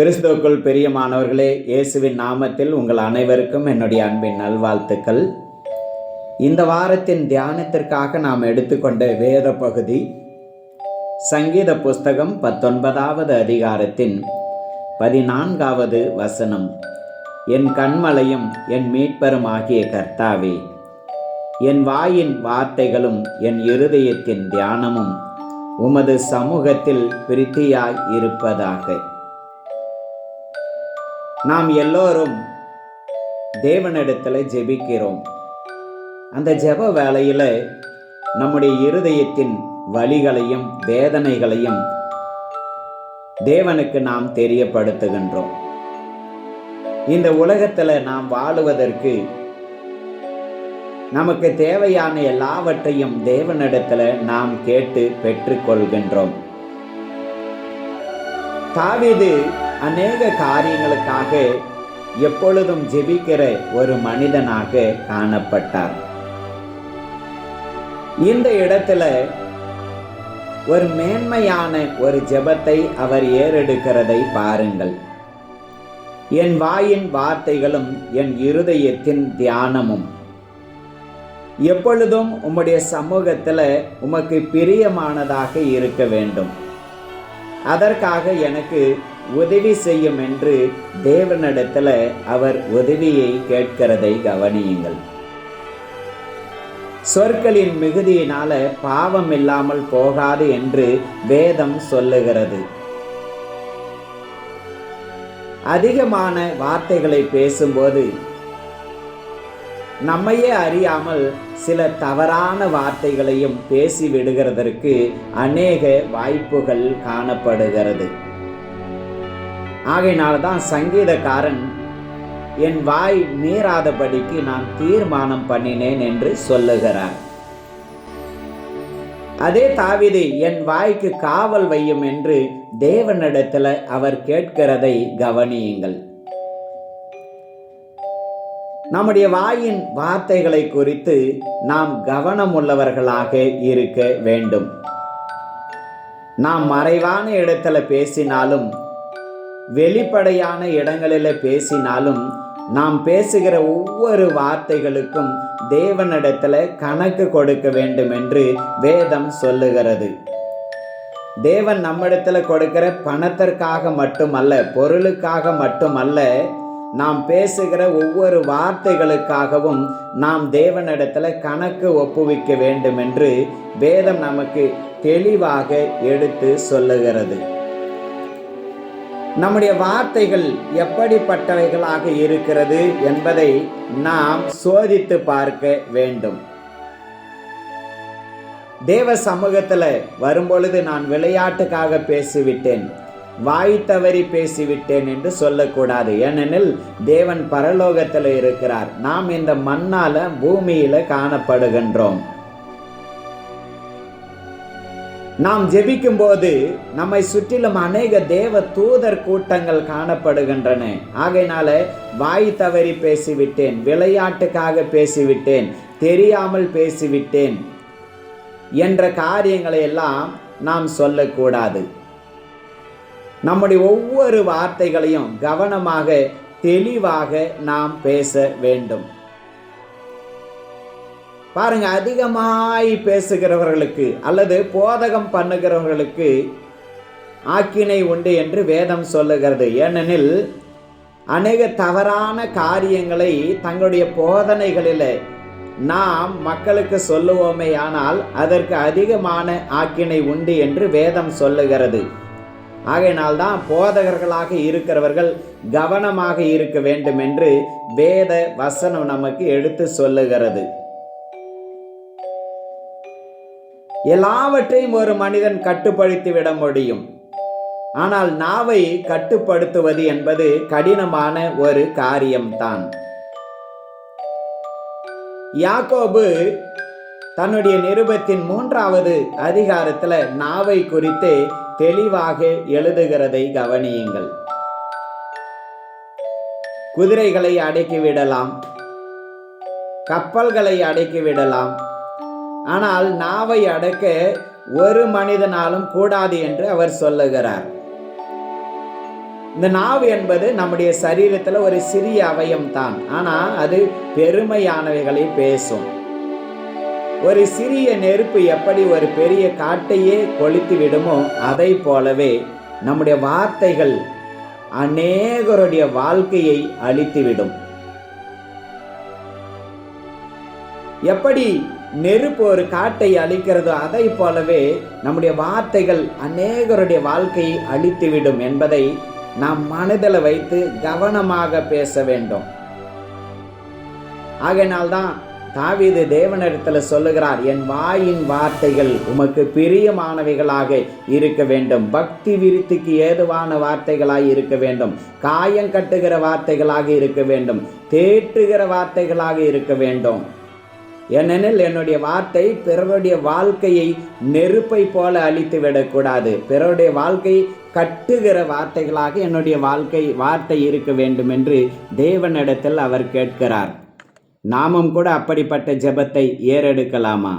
கிறிஸ்துவுக்குள் பிரியமானவர்களே இயேசுவின் நாமத்தில் உங்கள் அனைவருக்கும் என்னுடைய அன்பின் நல்வாழ்த்துக்கள். இந்த வாரத்தின் தியானத்திற்காக நாம் எடுத்துக்கொண்ட வேத பகுதி சங்கீத புஸ்தகம் பத்தொன்பதாவது அதிகாரத்தின் பதினான்காவது வசனம். என் கண்மலையும் என் மீட்பரும் ஆகிய கர்த்தாவே என் வாயின் வார்த்தைகளும் என் இருதயத்தின் தியானமும் உமது சமூகத்தில் பிரித்தியாய் இருப்பதாக. நாம் எல்லோரும் தேவனிடத்தில் ஜெபிக்கிறோம். அந்த ஜெப வேலையில் நம்முடைய இருதயத்தின் வழிகளையும் வேதனைகளையும் தேவனுக்கு நாம் தெரியப்படுத்துகின்றோம். இந்த உலகத்தில் நாம் வாழுவதற்கு நமக்கு தேவையான எல்லாவற்றையும் தேவனிடத்தில் நாம் கேட்டு பெற்றுக்கொள்கின்றோம். தாவிது அநேக காரியங்களுக்காக எப்பொழுதும் ஜெபிக்கிற ஒரு மனிதனாக காணப்பட்டார். இந்த இடத்துல ஒரு மேன்மையான ஒரு ஜெபத்தை அவர் ஏறெடுக்கிறதை பாருங்கள். என் வாயின் வார்த்தைகளும் என் இருதயத்தின் தியானமும். எப்பொழுதும் உம்முடைய சமூகத்தில் உமக்கு பிரியமானதாக இருக்க வேண்டும். அதற்காக எனக்கு உதவி செய்யும் என்று தேவனிடத்தில் அவர் உதவியை கேட்கிறதை கவனியுங்கள். சொற்களின் மிகுதியினால பாவம் இல்லாமல் போகாது என்று வேதம் சொல்லுகிறது. அதிகமான வார்த்தைகளை பேசும்போது நம்மையே அறியாமல் சில தவறான வார்த்தைகளையும் பேசி விடுகிறதற்கு அநேக வாய்ப்புகள் காணப்படுகிறது. ஆகையினால்தான் சங்கீதக்காரன் என் வாய் மீறாதபடிக்கு நான் தீர்மானம் பண்ணினேன் என்று சொல்லுகிறார் அதே தாவிது என் வாய்க்கு காவல் வையும் என்று தேவனிடத்தில் அவர் கேட்கிறதை கவனியுங்கள். நம்முடைய வாயின் வார்த்தைகளை குறித்து நாம் கவனமுள்ளவர்களாக இருக்க வேண்டும். நாம் மறைவான இடத்துல பேசினாலும் வெளிப்படையான இடங்களில் பேசினாலும் நாம் பேசுகிற ஒவ்வொரு வார்த்தைகளுக்கும் தேவனிடத்தில் கணக்கு கொடுக்க வேண்டும் என்று வேதம் சொல்லுகிறது. தேவன் நம்மிடத்தில் கொடுக்கிற பணத்திற்காக மட்டுமல்ல பொருளுக்காக மட்டுமல்ல நாம் பேசுகிற ஒவ்வொரு வார்த்தைகளுக்காகவும் நாம் தேவனிடத்தில் கணக்கு ஒப்புவிக்க வேண்டும் என்று வேதம் நமக்கு தெளிவாக எடுத்து சொல்லுகிறது. நம்முடைய வார்த்தைகள் எப்படிப்பட்டவைகளாக இருக்கிறது என்பதை நாம் சோதித்து பார்க்க வேண்டும். தேவ சமூகத்தில் வரும்பொழுது நான் விளையாட்டுக்காக பேசிவிட்டேன். வாய் தவறி பேசிவிட்டேன் என்று சொல்லக்கூடாது. ஏனெனில் தேவன் பரலோகத்தில் இருக்கிறார். நாம் இந்த மண்ணால பூமியில காணப்படுகின்றோம். நாம் ஜெபிக்கும் போது நம்மை சுற்றிலும் அநேக தேவ தூதர் கூட்டங்கள் காணப்படுகின்றன. ஆகையினால வாய் தவறி பேசிவிட்டேன் விளையாட்டுக்காக பேசிவிட்டேன் தெரியாமல் பேசிவிட்டேன் என்ற காரியங்களை எல்லாம் நாம் சொல்லக்கூடாது. நம்முடைய ஒவ்வொரு வார்த்தைகளையும் கவனமாக தெளிவாக நாம் பேச வேண்டும். பாருங்க அதிகமாய் பேசுகிறவர்களுக்கு அல்லது போதகம் பண்ணுகிறவர்களுக்கு ஆக்கினை உண்டு என்று வேதம் சொல்லுகிறது. ஏனெனில் அநேக தவறான காரியங்களை தங்களுடைய போதனைகளில் நாம் மக்களுக்கு சொல்லுவோமே ஆனால் அதற்கு அதிகமான ஆக்கினை உண்டு என்று வேதம் சொல்லுகிறது. ஆகையினால்தான் போதகர்களாக இருக்கிறவர்கள் கவனமாக இருக்க வேண்டும் என்று வேத வசனம் நமக்கு எடுத்து சொல்லுகிறது. எல்லாவற்றையும் ஒரு மனிதன் கட்டுப்படுத்தி விட முடியும். ஆனால் நாவை கட்டுப்படுத்துவது என்பது கடினமான ஒரு காரியம்தான். யாக்கோபு தன்னுடைய நிருபத்தின் மூன்றாவது அதிகாரத்தில் நாவை குறித்து தெளிவாக எழுதுகிறதை கவனியுங்கள். குதிரைகளை அடக்கிவிடலாம். கப்பல்களை அடக்கிவிடலாம். ஆனால் நாவை அடக்க ஒரு மனிதனாலும் கூடாது என்று அவர் சொல்லுகிறார். இந்த நாவு என்பது நம்முடைய சரீரத்தில் ஒரு சிறிய அவயம் தான் ஆனால் அது பெருமையானவைகளை பேசும். ஒரு சிறிய நெருப்பு எப்படி ஒரு பெரிய காட்டையே கொளுத்தி விடுமோ அதை போலவே நம்முடைய வார்த்தைகள் அநேகருடைய வாழ்க்கையை அழித்துவிடும் எப்படி நெருப்பு ஒரு காட்டை அழிக்கிறதோ அதை போலவே நம்முடைய வார்த்தைகள் அநேகருடைய வாழ்க்கையை அழித்துவிடும் என்பதை நாம் மனதில் வைத்து கவனமாக பேச வேண்டும். ஆகையினால்தான் தாவீது தேவனிடத்தில் சொல்லுகிறார் என் வாயின் வார்த்தைகள் உமக்கு பிரியமானவைகளாக இருக்க வேண்டும். பக்தி விருத்திக்கு ஏதுவான வார்த்தைகளாக இருக்க வேண்டும். காயம் கட்டுகிற வார்த்தைகளாக இருக்க வேண்டும். தேற்றுகிற வார்த்தைகளாக இருக்க வேண்டும். ஏனெனில் என்னுடைய வார்த்தை பிறருடைய வாழ்க்கையை நெருப்பை போல அழித்து விடக்கூடாது. பிறருடைய வாழ்க்கை கட்டுகிற வார்த்தைகளாக என்னுடைய வாழ்க்கை வார்த்தை இருக்க வேண்டும் என்று தேவனிடத்தில் அவர் கேட்கிறார். நாமும் கூட அப்படிப்பட்ட ஜெபத்தை ஏறெடுக்கலாமா?